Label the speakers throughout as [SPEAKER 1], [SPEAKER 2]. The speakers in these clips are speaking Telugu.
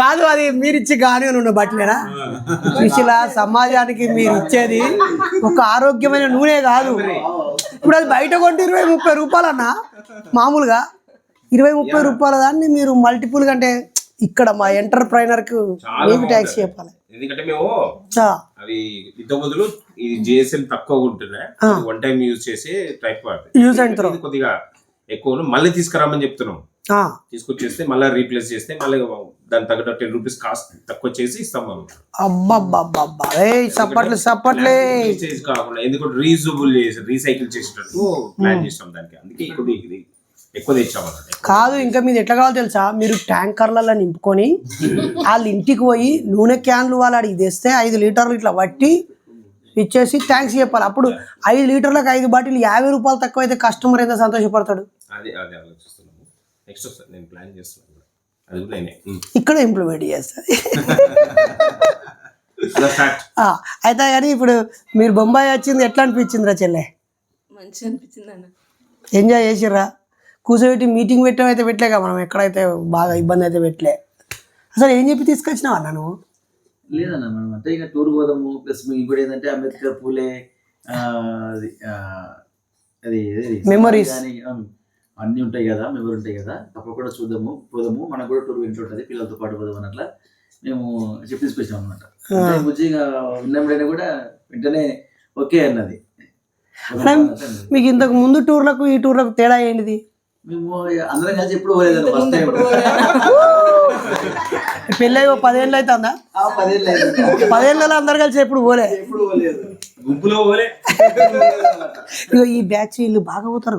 [SPEAKER 1] కాదు అది మీరు ఇచ్చి కానీ ఉన్న బట్టలేనా? సుశీల సమాజానికి మీరు ఇచ్చేది ఒక ఆరోగ్యమైన నూనె కాదు. ఇప్పుడు అది బయట కొంటే ఇరవై ముప్పై రూపాయలు అన్న మామూలుగా ఇరవై ముప్పై రూపాయల దాన్ని మీరు మల్టిపుల్ అంటే ఇక్కడ మా ఎంటర్ప్రైనర్కి మీకు ట్యాక్స్ చెప్పాలి.
[SPEAKER 2] ఎందుకంటే మేము అవి ఇంత బదులు జిఎస్ఎం ఉంటున్నాయి. వన్ టైం యూజ్ చేసే టైప్
[SPEAKER 1] and throw.
[SPEAKER 2] కొద్దిగా ఎక్కువ మళ్ళీ తీసుకురామని చెప్తున్నాం. తీసుకొచ్చేస్తే మళ్ళీ రీప్లేస్ చేస్తే మళ్ళీ దాని తగ్గట్టు టెన్ రూపీస్ కాస్ట్ తక్కువ చేసి ఇస్తాం మనం.
[SPEAKER 1] సప్పట్లు
[SPEAKER 2] కాకుండా ఎందుకంటే రీజబుల్ చేసి రీసైకిల్ చేసేటట్టు ప్లాన్ చేస్తాం దానికి. అందుకే ఎక్కువ ఇది ఎక్కువ తెచ్చామన్నమాట
[SPEAKER 1] కాదు ఇంకా మీది ఎట్లా కావాలో తెలుసా? మీరు ట్యాంకర్లలో నింపుకొని వాళ్ళ ఇంటికి పోయి నూనె క్యాన్లు వాళ్ళు అడిగి తెస్తే ఐదు లీటర్లు ఇట్లా పట్టి ఇచ్చేసి థ్యాంక్స్ చెప్పాలి. అప్పుడు ఐదు లీటర్లకు ఐదు బాటిల్ యాభై రూపాయలు తక్కువ అయితే కస్టమర్ ఎంత సంతోషపడతాడు?
[SPEAKER 2] అదే అదే ఆలోచిస్తున్నాము. నెక్స్ట్ వస్తుంది నేను ప్లాన్ చేస్తున్నాను కూడా. అది కూడా నేనే. ఉమ్.
[SPEAKER 1] ఇక్కడ ఇంప్లిమెంట్ చేస్తుంది అయితే కానీ ఇప్పుడు మీరు బొంబాయి వచ్చింది ఎట్లా అనిపించింది రా చెల్లె?
[SPEAKER 3] మంచిగా అనిపించింది అన్న.
[SPEAKER 1] ఎంజాయ్ చేసిర్రా? కూర్చోబెట్టి మీటింగ్ పెట్టడం అయితే పెట్టలేక మనం ఎక్కడైతే బాగా ఇబ్బంది అయితే పెట్టలే. అసలు ఏం చెప్పి తీసుకొచ్చినావు అన్న నువ్వు?
[SPEAKER 4] లేదన్న మనం అంటే ఇక టూర్ పోదాము ప్లస్ ఇంకోటి ఏంటంటే అంబేద్కర్ పూలే అది అది ఏది? అన్నీ ఉంటాయి కదా మెమరీ ఉంటాయి కదా తప్పకుండా చూద్దాము పోదాము. మనకు కూడా టూర్ వింటూ ఉంటుంది పిల్లలతో పాటు పోదాం అన్నట్ల మేము చెప్పి తీసుకొచ్చాం అనమాట విన్నప్పుడైనా కూడా వెంటనే ఓకే అన్నది.
[SPEAKER 1] మీకు ఇంతకు ముందు టూర్లకు ఈ టూర్లకు తేడా ఏంటిది?
[SPEAKER 4] మేము అందరం కలిసి ఎప్పుడు ఫస్ట్ టైం
[SPEAKER 1] పెళ్ళి పదేళ్ళు అవుతుందా
[SPEAKER 4] పదేళ్ళు.
[SPEAKER 1] పదేళ్ళలో అందరు కలిసి ఎప్పుడు పోలే?
[SPEAKER 4] ఎప్పుడు పోలేదు.
[SPEAKER 2] గుంపులో పోలే.
[SPEAKER 1] ఇగో ఈ బ్యాచ్ వీళ్ళు బాగా పోతారు.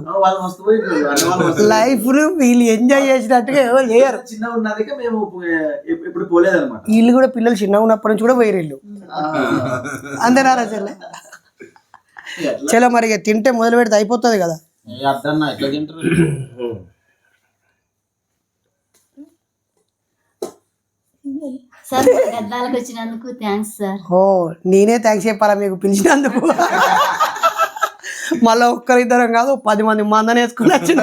[SPEAKER 1] లైఫ్ వీళ్ళు ఎంజాయ్ చేసినట్టుగా ఎవరు లేరు.
[SPEAKER 4] చిన్న ఉన్నది మేము ఎప్- ఎప్పుడు పోలేదన్నమాట.
[SPEAKER 1] వీళ్ళు కూడా పిల్లలు చిన్నగా ఉన్నప్పటి నుంచి కూడా పోయారు వీళ్ళు. అంతేనారా చెల్లె? చలో మరి ఇక తింటే మొదలు పెడితే అయిపోతుంది కదా.
[SPEAKER 5] ఎట్లా తింటారు?
[SPEAKER 6] సార్ గద్దాలకు వచ్చినందుకు థ్యాంక్స్ సార్.
[SPEAKER 1] ఓ నేనే థ్యాంక్స్ చెప్పాలా మీకు పిలిచినందుకు? మళ్ళీ ఒక్కరిద్దరం కాదు పది మంది మందని వేసుకుని వచ్చిన.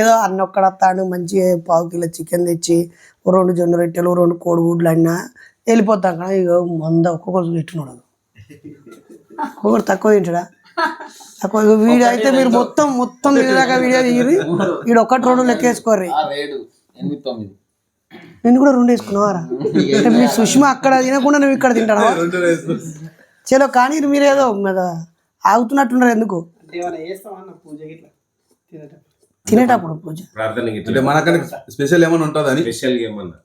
[SPEAKER 1] ఏదో అన్న ఒక్కడ వస్తాడు మంచి పావు కిలో చికెన్ తెచ్చి రెండు జొన్న రొట్టెలు రెండు కోడిగుడ్లు అన్నా. వెళ్ళిపోతాం కానీ ఇక మంద ఒక్కొక్కరు తిట్టున్నాడు ఒక్కొక్కరు తక్కువ తింటాడా? తక్కువ. వీడియో అయితే మీరు మొత్తం మొత్తం వీడియో తీరి వీడు ఒకటి రెండు లెక్కేసుకోర్రి. నేను కూడా రెండు వేసుకున్నావారా? అంటే మీ సుష్మా అక్కడ తినకుండా నువ్వు ఇక్కడ తింటావా? చలో కానీ మీరు ఏదో ఆగుతున్నట్టున్నారు ఎందుకు? తినేటప్పుడు. పూజ.
[SPEAKER 2] ప్రార్థన
[SPEAKER 7] అంటే మనకన్నా స్పెషల్ ఏమైనా ఉంటుందని
[SPEAKER 2] స్పెషల్ ఏమన్నా?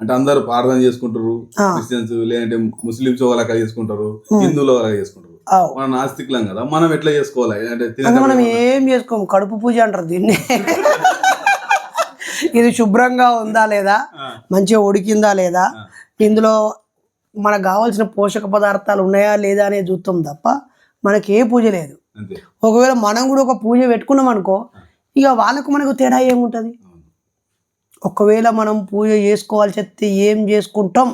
[SPEAKER 7] అంటే అందరు ప్రార్థన చేసుకుంటారు. క్రిస్టియన్స్ లేదంటే ముస్లిమ్స్ ఒకలాగా చేసుకుంటారు హిందువులు ఒకలాగా చేసుకుంటారు. మన నాస్తికులం కదా మనం ఎట్లా చేసుకోవాలి? అంటే
[SPEAKER 1] మనం ఏం చేసుకోము? కడుపు పూజ అంటారు దీన్ని. ఇది శుభ్రంగా ఉందా లేదా? మంచిగా ఉడికిందా లేదా? ఇందులో మనకు కావాల్సిన పోషక పదార్థాలు ఉన్నాయా లేదా అనేది చూస్తాం తప్ప మనకి ఏ పూజ లేదు. ఒకవేళ మనం కూడా ఒక పూజ పెట్టుకున్నాం అనుకో ఇక వాళ్ళకు మనకు తేడా ఏముంటుంది? ఒకవేళ మనం పూజ చేసుకోవాల్సి వస్తే ఏం చేసుకుంటాం?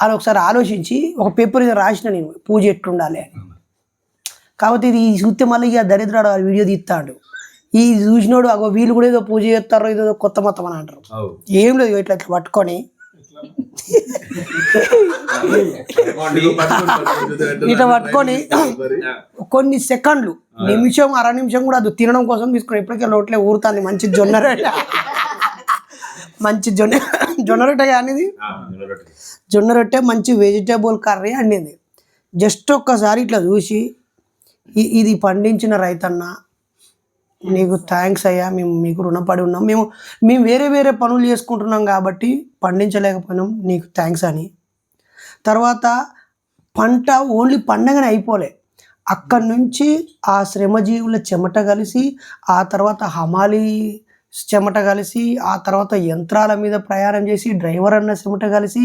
[SPEAKER 1] అని ఒకసారి ఆలోచించి ఒక పేపర్ మీద రాసిన నేను పూజ ఎట్లుండాలి అని. కాబట్టి ఇది చూస్తే మళ్ళీ ఇక దరిద్రాడు వీడియో తీస్తాడు. ఈ చూసినోడు అగో వీళ్ళు కూడా ఏదో పూజ చేస్తారో ఏదో కొత్త మొత్తం అని అంటారు. ఏం లేదు ఇట్లా ఇట్లా పట్టుకొని. ఇట్లా పట్టుకొని కొన్ని సెకండ్లు నిమిషం అర నిమిషం కూడా అది తినడం కోసం తీసుకుని ఇప్పటికే లోట్లే ఊరుతుంది. మంచి జొన్న రొట్టె. మంచి జొన్న జొన్న రొట్టె
[SPEAKER 2] నిలబెట్టు.
[SPEAKER 1] జొన్న రొట్టె. మంచి వెజిటేబుల్ కర్రీ అండింది. జస్ట్ ఒక్కసారి ఇట్లా చూసి ఇది పండించిన రైతన్న నీకు థ్యాంక్స్ అయ్యా మేము మీకు రుణపడి ఉన్నాం. మేము మేము వేరే వేరే పనులు చేసుకుంటున్నాం కాబట్టి పండించలేకపోయినాం నీకు థ్యాంక్స్ అని. తర్వాత పంట ఓన్లీ పండగనే అయిపోలే. అక్కడి నుంచి ఆ శ్రమజీవుల చెమట కలిసి ఆ తర్వాత హమాలి చెమట కలిసి ఆ తర్వాత యంత్రాల మీద ప్రయాణం చేసి డ్రైవర్ అన్న చెమట కలిసి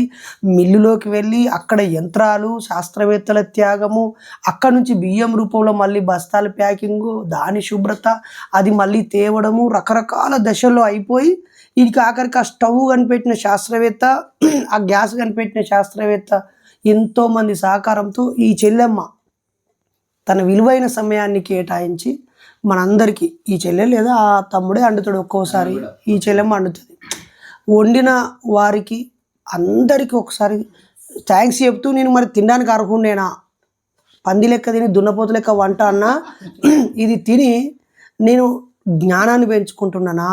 [SPEAKER 1] మిల్లులోకి వెళ్ళి అక్కడ యంత్రాలు శాస్త్రవేత్తల త్యాగము అక్కడ నుంచి బియ్యం రూపంలో మళ్ళీ బస్తాల ప్యాకింగు దాని శుభ్రత అది మళ్ళీ తేవడము రకరకాల దశల్లో అయిపోయి ఇక ఆఖరికి ఆ స్టవ్ కనిపెట్టిన శాస్త్రవేత్త ఆ గ్యాస్ కనిపెట్టిన శాస్త్రవేత్త ఎంతోమంది సహకారంతో ఈ చెల్లెమ్మ తన విలువైన సమయాన్ని కేటాయించి మనందరికీ ఈ చెల్లె లేదా ఆ తమ్ముడే అండుతాడు ఒక్కోసారి ఈ చెల్లెమ్మ అండుతుంది. వండిన వారికి అందరికీ ఒకసారి థ్యాంక్స్ చెప్తూ నేను మరి తినడానికి అర్హుండేనా పంది లెక్క తిని దున్నపోతు లెక్క వంట అన్నా ఇది తిని నేను జ్ఞానాన్ని పెంచుకుంటున్నానా?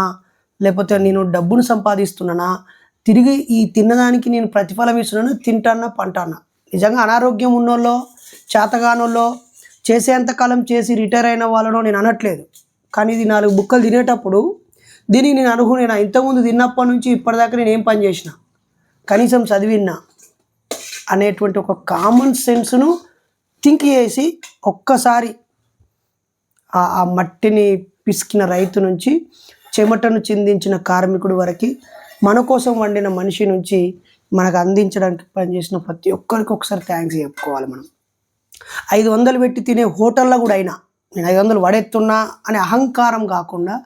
[SPEAKER 1] లేకపోతే నేను డబ్బును సంపాదిస్తున్నానా? తిరిగి ఈ తిన్నదానికి నేను ప్రతిఫలం ఇస్తున్నాను తింటానా పంటానా? నిజంగా అనారోగ్యం ఉన్నోళ్ళో చేతగానోళ్ళో చేసేంతకాలం చేసి రిటైర్ అయిన వాళ్ళనో నేను అనట్లేదు. కానీ ఇది నాలుగు బుక్కలు తినేటప్పుడు దీనికి నేను అనుకునేనా ఇంతకుముందు తిన్నప్పటి నుంచి ఇప్పటిదాకా నేను ఏం పని చేసిన కనీసం చదివినా అనేటువంటి ఒక కామన్ సెన్స్ను థింక్ చేసి ఒక్కసారి ఆ ఆ మట్టిని పిసికిన రైతు నుంచి చెమటను చిందించిన కార్మికుడి వరకు మన కోసం వండిన మనిషి నుంచి మనకు అందించడానికి పనిచేసిన ప్రతి ఒక్కరికి ఒకసారి థ్యాంక్స్ చెప్పుకోవాలి మనం. ఐదు వందలు పెట్టి తినే హోటల్లో కూడా అయినా నేను ఐదు వందలు పడేస్తున్నా అనే అహంకారం కాకుండా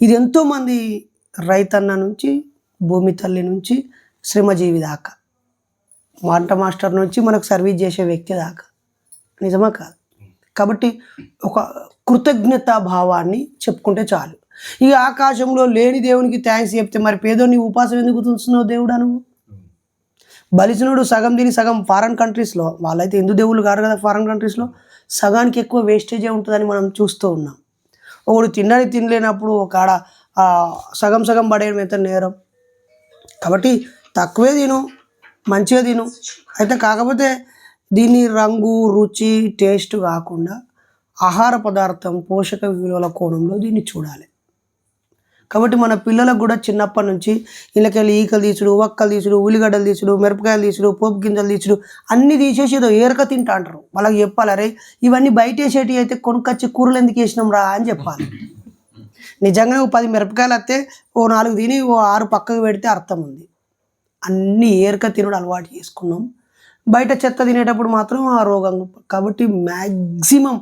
[SPEAKER 1] ఇది ఎంతోమంది రైతన్న నుంచి భూమి తల్లి నుంచి శ్రమజీవి దాకా వంట మాస్టర్ నుంచి మనకు సర్వీస్ చేసే వ్యక్తి దాకా. నిజమా కాదు? కాబట్టి ఒక కృతజ్ఞతా భావాన్ని చెప్పుకుంటే చాలు. ఈ ఆకాశంలో లేని దేవునికి థ్యాంక్స్ చెప్తే మరి పేదోని ఉపాసం ఎందుకు చూస్తున్నావు దేవుడా నువ్వు? బలిసినుడు సగం తిని సగం ఫారెన్ కంట్రీస్లో వాళ్ళైతే హిందూ దేవుళ్ళు కారు కదా ఫారెన్ కంట్రీస్లో సగానికి ఎక్కువ వేస్టేజే ఉంటుందని మనం చూస్తూ ఉన్నాం. ఒకడు తినడానికి తినలేనప్పుడు ఒక ఆడ సగం సగం పడేయడం ఎంత నేరం? కాబట్టి తక్కువే తిను మంచిగా తిను. అయితే కాకపోతే దీని రంగు రుచి టేస్ట్ కాకుండా ఆహార పదార్థం పోషక విలువల కోణంలో దీన్ని చూడాలి. కాబట్టి మన పిల్లలకు కూడా చిన్నప్పటి నుంచి ఇళ్ళకెళ్ళి ఈకలు తీసుడు ఒక్కలు తీసుడు ఉల్లిగడ్డలు తీసుడు మిరపకాయలు తీసుడు పోపు గింజలు తీసుడు అన్నీ తీసేసి ఏదో ఏరక తింటా అంటారు వాళ్ళకి చెప్పాలి అరే ఇవన్నీ బయట వేసేటివి అయితే కొనుక్కొచ్చి కూరలు ఎందుకు వేసినాం రా అని చెప్పాలి. నిజంగా ఓ పది మిరపకాయలు వస్తే ఓ నాలుగు తిని ఓ ఆరు పక్కకు పెడితే అర్థం ఉంది. అన్నీ ఏరక తినడం అలవాటు చేసుకున్నాం. బయట చెత్త తినేటప్పుడు మాత్రం ఆ రోగం కాబట్టి మ్యాక్సిమం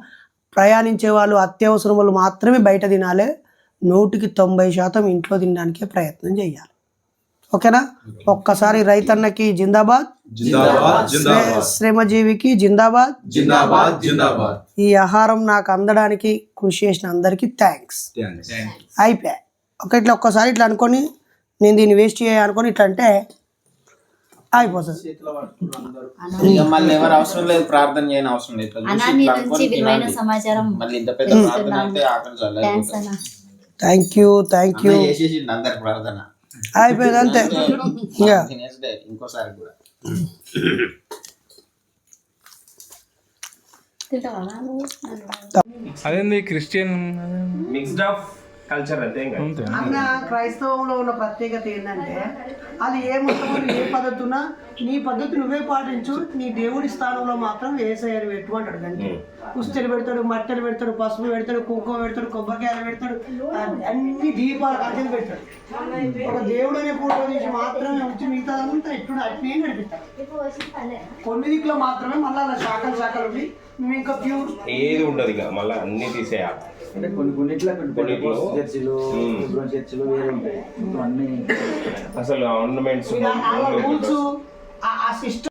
[SPEAKER 1] ప్రయాణించే వాళ్ళు అత్యవసరం వాళ్ళు మాత్రమే బయట తినాలి. నూటికి తొంభై శాతం ఇంట్లో తినడానికే ప్రయత్నం చేయాలి. ఓకేనా? ఒక్కసారి రైతన్నకి జిందాబాద్.
[SPEAKER 7] జిందాబాద్ జిందాబాద్.
[SPEAKER 1] శ్రమజీవికి జిందాబాద్.
[SPEAKER 7] జిందాబాద్ జిందాబాద్.
[SPEAKER 1] ఈ ఆహారం నాకు అందడానికి కృషి చేసిన అందరికీ థ్యాంక్స్ అయిపోయా. ఒక ఇట్లా ఒక్కసారి ఇట్లా అనుకొని నేను దీన్ని వేస్ట్ చేయ అనుకొని ఇట్లా అంటే అయిపోతుంది.
[SPEAKER 5] ఇక మళ్ళీ ఎవరు అవసరం లేదు ప్రార్థన చేయని అవసరం లేదు ఇట్లా చూసి
[SPEAKER 6] అనాన్ని
[SPEAKER 5] ఇట్లా
[SPEAKER 6] నుంచి
[SPEAKER 5] అనుకొని
[SPEAKER 6] విలువైన
[SPEAKER 5] తినాలి.
[SPEAKER 6] సమాచారం
[SPEAKER 5] మళ్ళీ ఇంత పెద్ద ప్రార్థన అయితే ఆకలి చాలా
[SPEAKER 6] థ్యాంక్స్ అన్న.
[SPEAKER 1] థ్యాంక్ యూ థ్యాంక్ యూ
[SPEAKER 5] అందరి ప్రార్థన.
[SPEAKER 1] అయిపోయింది అంతే.
[SPEAKER 5] ఇంకోసారి కూడా?
[SPEAKER 8] అదేంది క్రిస్టియన్
[SPEAKER 2] మిక్స్డ్ ఆఫ్ కల్చర్ అంతే
[SPEAKER 1] అన్న క్రైస్తవంలో ఉన్న ప్రత్యేకత ఏంటంటే అది ఏ మతం ఏ పద్ధతి ఉన్నా నీ పద్ధతి నువ్వే పాటించు నీ దేవుడి స్థానంలో మాత్రం ఏసయ్యని పెట్టు అంటాడు కానీ పుస్తలు పెడతాడు మట్టెలు పెడతాడు పసుపు పెడతాడు కుంకుమ పెడతాడు కొబ్బరికాయలు పెడతాడు అన్ని- దీపాలు కంచెలు పెడతాడు. ఒక దేవుడు అనే ఫోటో తీసి మాత్రమే ఉంచి మిగతా అంతా ఎప్పుడు అట్నే నడిపిస్తాడు. కొన్ని దిక్కులో మాత్రమే మళ్ళీ అలా శాఖలు శాఖలు ఉండి మేము ఇంకా ప్యూర్
[SPEAKER 2] ఏది ఉండదు ఇక మళ్ళీ అన్ని తీసేయాలి.
[SPEAKER 4] అంటే కొన్ని కొన్నిట్లో కొన్ని చర్చిలు చర్చిలు వేరే ఉంటాయి. అన్ని
[SPEAKER 2] అసలు ఆర్నమెంట్స్
[SPEAKER 1] రూల్స్ ఆ సిస్టమ్